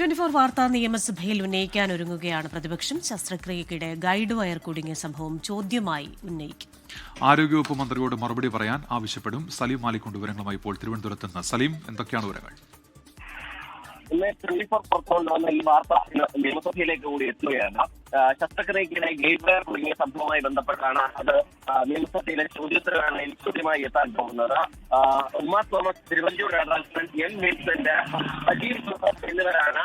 Twenty four വാർത്താ നിയമസഭയിൽ ഉന്നയിക്കാൻ ഒരുങ്ങുകയാണ് പ്രതിപക്ഷം. ശസ്ത്രക്രിയക്കിടെ ഗൈഡ് വയർ കുടുങ്ങിയ സംഭവം ചോദ്യമായി ഉന്നയിക്കും. ആരോഗ്യവകുപ്പ് മന്ത്രിയോട് മറുപടി പറയാൻ ആവശ്യപ്പെടും. സലീം മാലിക്കൊണ്ട് വിവരങ്ങളുമായി ഇപ്പോൾ തിരുവനന്തപുരത്ത് നിന്ന്. സലീം എന്തൊക്കെയാണ് വിവരങ്ങൾ? ഇന്ന് ട്വന്റി ഫോർ പുറത്തുകൊണ്ടുവന്ന ഈ വാർത്ത നിയമസഭയിലേക്ക് കൂടി എത്തുകയാണ്. ശസ്ത്രക്രിയക്കിനെ ഗേറ്റ് വയർ തുടങ്ങിയ സംഭവവുമായി ബന്ധപ്പെട്ടാണ് അത് നിയമസഭയിലെ ചോദ്യോത്തരവേളയിൽ ചോദ്യമായി എത്താൻ പോകുന്നത്. Uma Thomas Thiruvanchoor Radhakrishnan M Vincent Ajeev Joseph എന്നിവരാണ്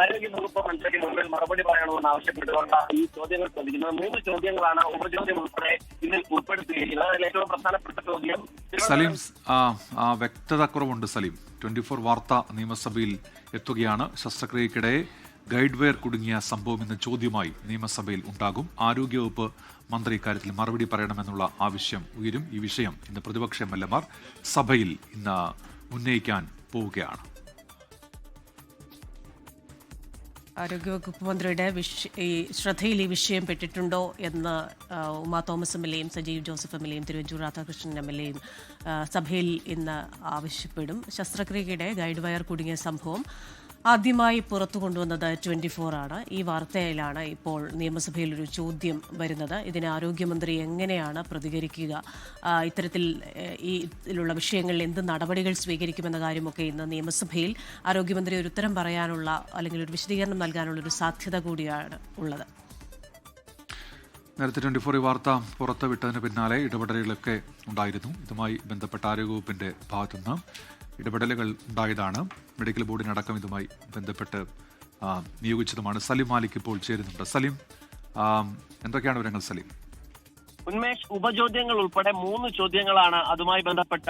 ആരോഗ്യ വകുപ്പ് മന്ത്രിക്ക് മുമ്പിൽ മറുപടി പറയണമെന്ന് ആവശ്യപ്പെട്ടുകൊണ്ട് ഈ ചോദ്യങ്ങൾ ചോദിക്കുന്നത്. മൂന്ന് ചോദ്യങ്ങളാണ് ഉപചോദ്യം ഉൾപ്പെടെ ഇതിൽ ഉൾപ്പെടുത്തിയിരിക്കുന്നത് സലീം ആ, വ്യക്തത കുറവുണ്ട് സലീം. ട്വന്റി ഫോർ വാർത്ത നിയമസഭയിൽ എത്തുകയാണ്. ശസ്ത്രക്രിയക്കിടെ ഗൈഡ് വെയർ കുടുങ്ങിയ സംഭവം എന്ന ചോദ്യമായി നിയമസഭയിൽ ഉണ്ടാകും. ആരോഗ്യവകുപ്പ് മന്ത്രി ഇക്കാര്യത്തിൽ മറുപടി പറയണമെന്നുള്ള ആവശ്യം ഉയരും. ഈ വിഷയം ഇന്ന് പ്രതിപക്ഷ എം എൽ എമാർ സഭയിൽ ഇന്ന് ഉന്നയിക്കാൻ പോവുകയാണ്. ആരോഗ്യവകുപ്പ് മന്ത്രിയുടെ ഈ ശ്രദ്ധയിൽ ഈ വിഷയം പെട്ടിട്ടുണ്ടോ എന്ന് ഉമാ തോമസ് എം എൽ എയും സജീവ് ജോസഫ് എം എൽ എയും തിരുവഞ്ചൂർ രാധാകൃഷ്ണൻ എം എൽ എയും സഭയിൽ ഇന്ന് ആവശ്യപ്പെടും. ശസ്ത്രക്രിയയുടെ ഗൈഡ് വയർ കുടുങ്ങിയ സംഭവം. ആദ്യമായി പുറത്തു കൊണ്ടുവന്നത് ട്വന്റി ഫോർ ആണ്. ഈ വാർത്തയിലാണ് ഇപ്പോൾ നിയമസഭയിൽ ഒരു ചോദ്യം വരുന്നത്. ഇതിന് ആരോഗ്യമന്ത്രി എങ്ങനെയാണ് പ്രതികരിക്കുക? ഇത്തരത്തിൽ ഈ ഇതിലുള്ള വിഷയങ്ങളിൽ എന്ത് നടപടികൾ സ്വീകരിക്കുമെന്ന കാര്യമൊക്കെ ഇന്ന് നിയമസഭയിൽ ആരോഗ്യമന്ത്രി ഒരു ഉത്തരം പറയാനുള്ള അല്ലെങ്കിൽ ഒരു വിശദീകരണം നൽകാനുള്ള ഒരു സാധ്യത കൂടിയാണ് ഉള്ളത്. നേരത്തെ ട്വന്റി ഫോർ ഈ വാർത്ത പുറത്തുവിട്ടതിന് പിന്നാലെ ഇടപെടലുകളൊക്കെ ഉണ്ടായിരുന്നു. ഇതുമായി ബന്ധപ്പെട്ട ആരോഗ്യവകുപ്പിന്റെ ഭാഗത്തുനിന്ന് ഇടപെടലുകൾ ഉണ്ടായതാണ്. മെഡിക്കൽ ബോർഡിനടക്കം ഇതുമായി ബന്ധപ്പെട്ട് നിയോഗിച്ചതുമാണ് സലിം മാലിക് ഇപ്പോൾ ചേരുന്നുണ്ട്. സലിം എന്തൊക്കെയാണ് വിവരങ്ങൾ സലീം? ഉന്മേഷ് ഉപചോദ്യങ്ങൾ ഉൾപ്പെടെ മൂന്ന് ചോദ്യങ്ങളാണ് അതുമായി ബന്ധപ്പെട്ട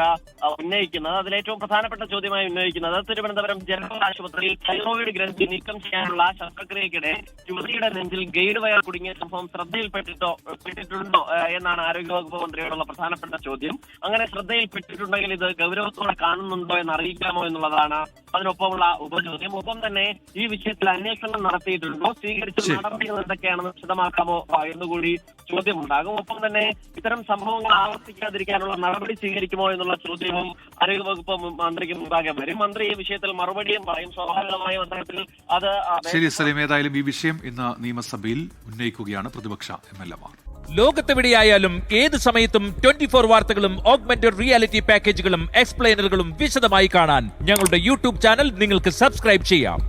ഉന്നയിക്കുന്നത്. അതിൽ ഏറ്റവും പ്രധാനപ്പെട്ട ചോദ്യമായി ഉന്നയിക്കുന്നത് തിരുവനന്തപുരം ജനറൽ ആശുപത്രിയിൽ തൈറോയിഡ് ഗ്രന്ഥി നീക്കം ചെയ്യാനുള്ള ശസ്ത്രക്രിയക്കിടെ യുവതിയുടെ നെഞ്ചിൽ ഗൈഡ് വയർ കുടുങ്ങിയ സംഭവം ശ്രദ്ധയിൽപ്പെട്ടിട്ടോ പെട്ടിട്ടുണ്ടോ എന്നാണ് ആരോഗ്യവകുപ്പ് മന്ത്രിയോടുള്ള പ്രധാനപ്പെട്ട ചോദ്യം. അങ്ങനെ ശ്രദ്ധയിൽപ്പെട്ടിട്ടുണ്ടെങ്കിൽ ഇത് ഗൗരവത്തോടെ കാണുന്നുണ്ടോ എന്ന് അറിയിക്കാമോ എന്നുള്ളതാണ് അതിനൊപ്പമുള്ള ഉപചോദ്യം. ഒപ്പം തന്നെ ഈ വിഷയത്തിൽ അന്വേഷണം നടത്തിയിട്ടുണ്ടോ സ്വീകരിച്ച. നടപടികൾ എന്തൊക്കെയാണെന്ന് വിശദമാക്കാമോ എന്നുകൂടി ചോദ്യമുണ്ടാകും. ഒപ്പം തന്നെ ഇത്തരം സംഭവങ്ങൾ ആവർത്തിക്കാതിരിക്കാനുള്ള നടപടി സ്വീകരിക്കുമോ എന്നുള്ള ചോദ്യവും ആരോഗ്യ വകുപ്പ് മന്ത്രിക്ക് മുമ്പാകെ വരും. മന്ത്രി ഈ വിഷയത്തിൽ മറുപടിയും പറയും. സ്വാഭാവികമായും അദ്ദേഹത്തിൽ അത് ശരി സലീം ഏതായാലും ഈ വിഷയം ഇന്ന് നിയമസഭയിൽ ഉന്നയിക്കുകയാണ് പ്രതിപക്ഷ എം എൽ എമാർ ലോകത്തെവിടെയായാലും ഏത് സമയത്തും ട്വന്റി ഫോർ വാർത്തകളും ഓഗ്മെന്റഡ് റിയാലിറ്റി പാക്കേജുകളും എക്സ്പ്ലെയിനറുകളും വിശദമായി കാണാൻ ഞങ്ങളുടെ യൂട്യൂബ് ചാനൽ നിങ്ങൾക്ക് സബ്സ്ക്രൈബ് ചെയ്യാം.